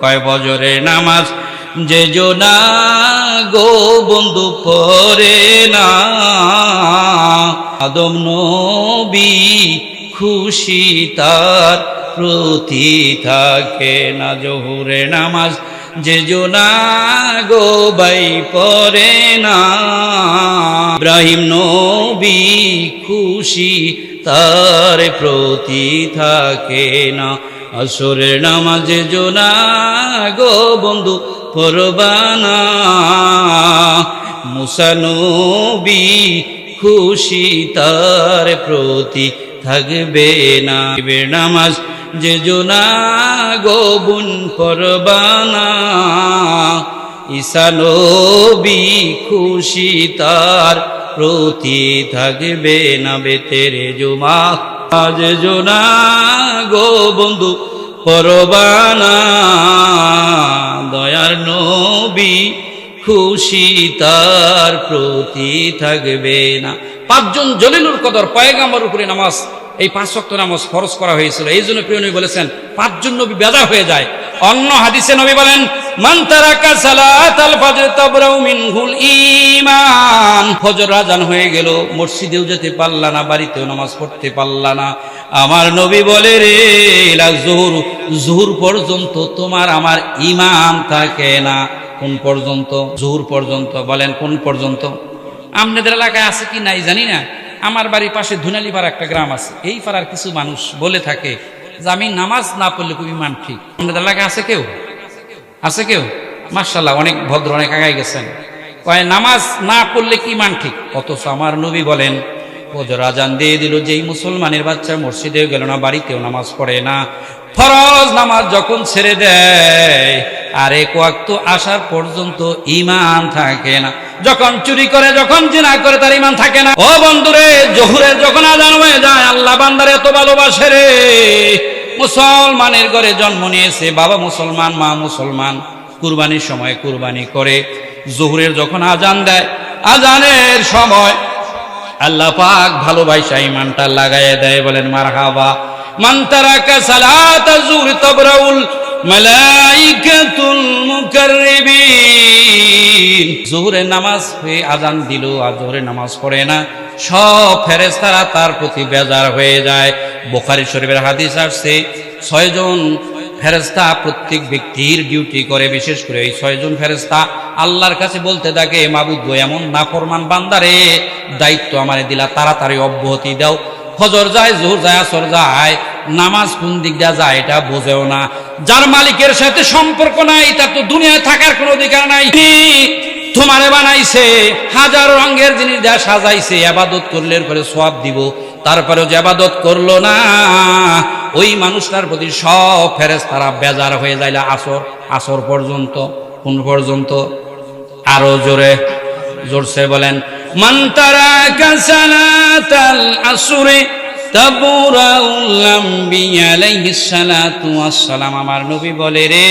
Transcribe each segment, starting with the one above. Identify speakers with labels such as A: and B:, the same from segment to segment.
A: কয় বজরে নামাজ? যে জোনা গো বন্ধু পরে না। আদম নবী খুশি তার প্রতি থাকে না জহুরে নামাজ। যে জোনা গো বাই পরে না। ইব্রাহিম নবী খুশি তার প্রতি থাকে না আসরের নামাজে জোনা গো বন্ধু পরবানা। মুসানবী খুশি তার প্রতি থাকবে না। নামাজ যে জোনা গো বুন পরবানা। ঈশানবী খুশি তার প্রতি থাকবে না বেতেরে জুমা। আজ জোনা গো বন্ধু, পরবানা, দয়ার নবী, খুশি তার প্রতি থাকবে না। পাঁচজন জলিলুর কদর পয়গাম্বর উপরে নামাজ, এই পাঁচ শক্ত নামাজ ফরজ করা হয়েছিল। এই জন্য প্রিয় নবী বলেছেন, পাঁচজন নবী বেদা হয়ে যায়। অন্য হাদিসে নবী বলেন মান তারাকা সালাতাল ফজর তাবরাউ মিনহুল ঈমান। ফজর আজান হয়ে গেল, মসজিদেও যেতে পারলা না, বাড়িতেও নামাজ পড়তে পারলা না। আমার নবী বলে রে লা জোহর জোহর পর্যন্ত তোমার আমার ইমান থাকে না। কোন পর্যন্ত? জোহর পর্যন্ত। বলেন, কোন পর্যন্ত? আপনাদের এলাকায় আছে কি নাই জানি না। আমার বাড়ির পাশে ধুনালি পাড়া একটা গ্রাম আছে। এই পাড়ার কিছু মানুষ বলে থাকে যে, আমি নামাজ না পড়লে খুব ইমান ঠিক। আপনাদের এলাকায় আছে কেউ? আছে কেউ? মার্শাল্লাহ অনেক ভদ্র, অনেক আগাই গেছেন। কয়, নামাজ না পড়লে কি মান ঠিক? অথচ আমার নবী বলেন, ফজর আজান দিয়ে দিল, যেই মুসলমানের বাচ্চা মসজিদেও গেল না, বাড়িতেও নামাজ পড়ে না। ফরজ নামাজ যখন ছেড়ে দেয় আর এক ওয়াক্ত আসার পর্যন্ত ইমান থাকে না। যখন চুরি করে, যখন জিনা করে, তার ইমান থাকে না। ও বন্ধুরে, জহুরের যখন আজান হয়ে যায়, আল্লাহ বান্দার এত ভালোবাসে রে। মুসলমানের ঘরে জন্ম নিয়েছে, বাবা মুসলমান, মা মুসলমান। কুরবানির সময় কুরবানি করে, জহুরের যখন আজান দেয়, আজানের সময় আল্লাহ পাক ভালোবাসা ইমানটা লাগাইয়া দেয়, বলেন, মারহাবা। মান তারাকা সালাত জুহর তাবরাউল মালাইকাতুল মুকাররিবিন। জোহরের নামাজ হয়ে আজান দিল আর জোহরের নামাজ পড়ে না। সব ফেরেস্তারা তার প্রতি বেজার হয়ে যায়। বোখারি শরীফের হাদিস আসছে ছয়জন ফেরেস্তা প্রত্যেক ব্যক্তির ডিউটি করে, বিশেষ করে এই ছয়জন ফেরেস্তা আল্লাহর কাছে বলতে থাকে মাবুদ এমন নাফরমান বান্দারে দায়িত্ব আমারে দিলা, তাড়াতাড়ি অব্যাহতি দাও। ফজর যায় জোর যায়, আসর যায়, নামাজ কোন দিক দিয়ে যায় এটা বোঝেও না। যার মালিকের সাথে সম্পর্ক নাই, তার তো দুনিয়ায় থাকার কোনো অধিকার নাই। তোমারে বানাইছে, হাজার রঙের জিনিস যা সাজাইছে আবাদত করলে পরে সব দিব। তারপরেও যে আবাদত করল না, ওই মানুষটার প্রতি সব ফেরেস তারা বেজার হয়ে যাইলে আসর আসর পর্যন্ত, কোন পর্যন্ত? আরও জোরে, জোরসে বলেন আমার নবী বলে, রে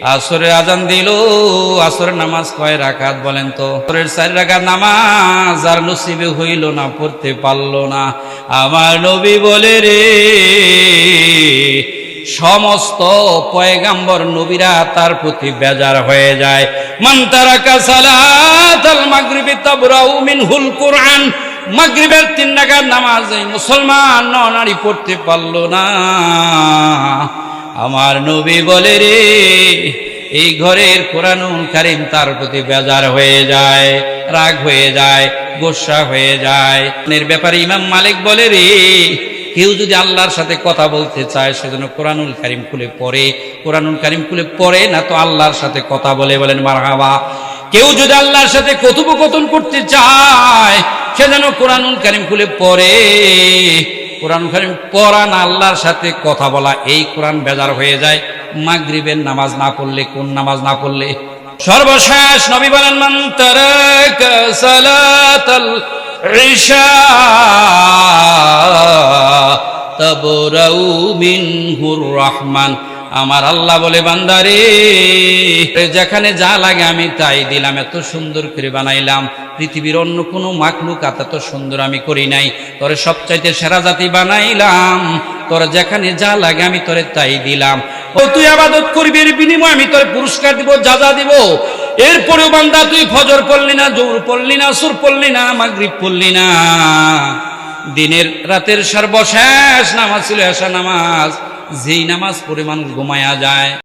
A: আসরের আজান দিল, আসরের নামাজ কয় রাকাত বলেন তো? আসরের চার রাকাত নামাজ আর নসিবে হইল না, পড়তে পারল না। আমার নবী বলে রে, সমস্ত পয়গাম্বর নবীরা তার প্রতি বেজার হয়ে যায়। মান তারাকা সালাতাল মাগরিবি তাবরাউ মিনহুল কুরআন, মাগরিবের তিন রাকাত নামাজ মুসলমান নারী পড়তে পারল না। আমার নবী বলে রে, এই ঘরের কোরআনুল কারিম তার প্রতি বেজার হয়ে যায়, রাগ হয়ে যায়, গোসা হয়ে যায়। এর ব্যাপারে ইমাম মালিক বলে রে, কেউ যদি আল্লাহর সাথে কথা বলতে চায়, সেজন্য কোরআনুল কারিম খুলে পড়ে। কোরআনুল কারিম খুলে পড়ে না তো আল্লাহর সাথে কথা বলে বলেন, মারহাবা। কেউ যদি আল্লাহর সাথে কথোপকথন করতে চায় সে যেন কোরআনুল কারিম খুলে পড়ে। কোরআন কারিম কোরআন আল্লাহর সাথে কথা বলা, এই কোরআন বেজার হয়ে যায়। মাগরিবের নামাজ না পড়লে, কোন নামাজ না পড়লে? সর্বশেষ নবী বলেন, মান তারাকা মিনহুর রহমান। আমার আল্লাহ বলে, বান্দারে যেখানে যা লাগে আমি তাই দিলাম, এত সুন্দর করে বানাইলাম। পৃথিবীর অন্য কোনো মাকলুক এত সুন্দর আমি করি নাই। তোরে সবচাইতে সেরা জাতি বানাইলাম। তোর যেখানে যা লাগে আমি তোরে তাই দিলাম। ও, তুই আবাদত করবি, এর বিনিময় আমি তোর পুরস্কার দিব যা যা দিব। এরপরেও বান্দা, তুই ফজর পড়লি না জোর পড়লি না সুর পড়লি না, মাগরিব পড়লি না। দিনের রাতের সর্বশেষ নামাজ ছিল এসা নামাজ। যেই নামাজ পড়ে মানুষ ঘুমায়া যায়